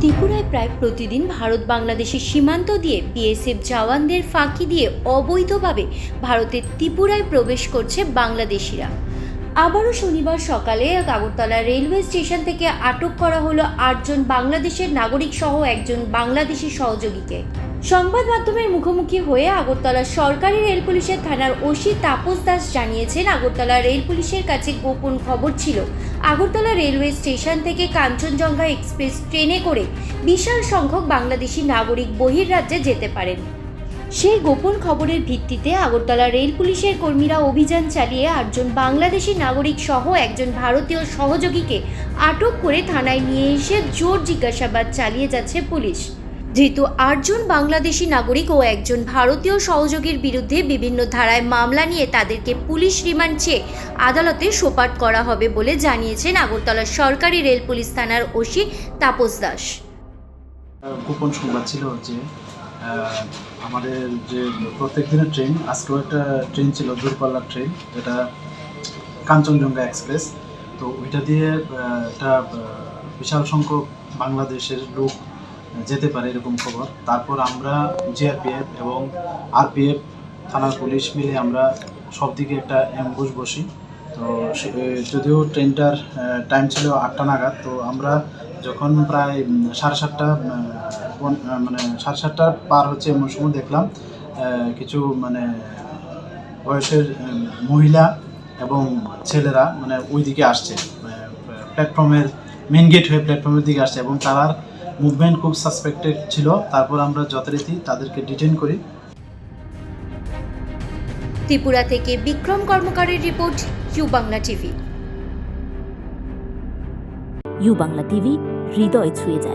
ত্রিপুরায় প্রায় প্রতিদিন ভারত বাংলাদেশের সীমান্ত দিয়ে বিএসএফ জওয়ানদের ফাঁকি দিয়ে অবৈধভাবে ভারতের ত্রিপুরায় প্রবেশ করছে বাংলাদেশিরা। আবারও শনিবার সকালে আগরতলা রেলওয়ে স্টেশন থেকে আটক করা হলো আটজন বাংলাদেশের নাগরিক সহ একজন বাংলাদেশি সহযোগীকে। সংবাদ মাধ্যমের মুখোমুখি হয়ে আগরতলা সরকারি রেল পুলিশের থানার ওসি তাপস দাস জানিয়েছেন, আগরতলা রেল পুলিশের কাছে গোপন খবর ছিল আগরতলা রেলওয়ে স্টেশন থেকে কাঞ্চনজঙ্ঘা এক্সপ্রেস ট্রেনে করে বিশাল সংখ্যক বাংলাদেশি নাগরিক বহির্রাজ্যে যেতে পারেন। সেই গোপন খবরের ভিত্তিতে আগরতলা রেল পুলিশের কর্মীরা অভিযান চালিয়ে আটজন বাংলাদেশি নাগরিক সহ একজন ভারতীয় সহযোগীকে আটক করে থানায় নিয়ে এসে জোর জিজ্ঞাসাবাদ চালিয়ে যাচ্ছে পুলিশ। ধৃত আটজন বাংলাদেশি নাগরিক ও একজন ভারতীয় সহযোগীর বিরুদ্ধে বিভিন্ন ধারায় মামলা নিয়ে তাদেরকে পুলিশ রিমান্ড চেয়ে আদালতে সোপাট করা হবে বলে জানিয়েছেন আগরতলা সরকারি রেল পুলিশ থানার ওসি তাপস দাস। গোপন সংবাদ ছিল যে আমাদের যে প্রত্যেক দিনের ট্রেন, আজকেও একটা ট্রেন ছিল, দূরপাল্লার ট্রেন, যেটা কাঞ্চনজঙ্ঘা এক্সপ্রেস। তো ওইটা দিয়ে একটা বিশাল সংখ্যক বাংলাদেশের লোক যেতে পারে এরকম খবর। তারপর আমরা জিআরপিএফ এবং আরপিএফ, থানার পুলিশ মিলে আমরা সব দিকে একটা অ্যাম্বুশ বসি। তো যদিও ট্রেনটার টাইম ছিল আটটা নাগাদ, তো আমরা যখন প্রায় সাড়ে সাতটা মানে সাড়ে সাতটা পার হচ্ছে এমন সময় দেখলাম কিছু মানে বয়সের মহিলা এবং ছেলেরা মানে ওই দিকে আসছে প্ল্যাটফর্মের মেন গেট হয়ে প্ল্যাটফর্মের দিকে আসছে এবং তার মুভমেন্ট খুব সাসপেক্টেড ছিল তারপর আমরা যথারীতি তাদেরকে ডিটেন করি। ত্রিপুরা থেকে Bikram কর্মকারের report U Bangla TV U Bangla TV হৃদয় ছুঁয়ে যায়।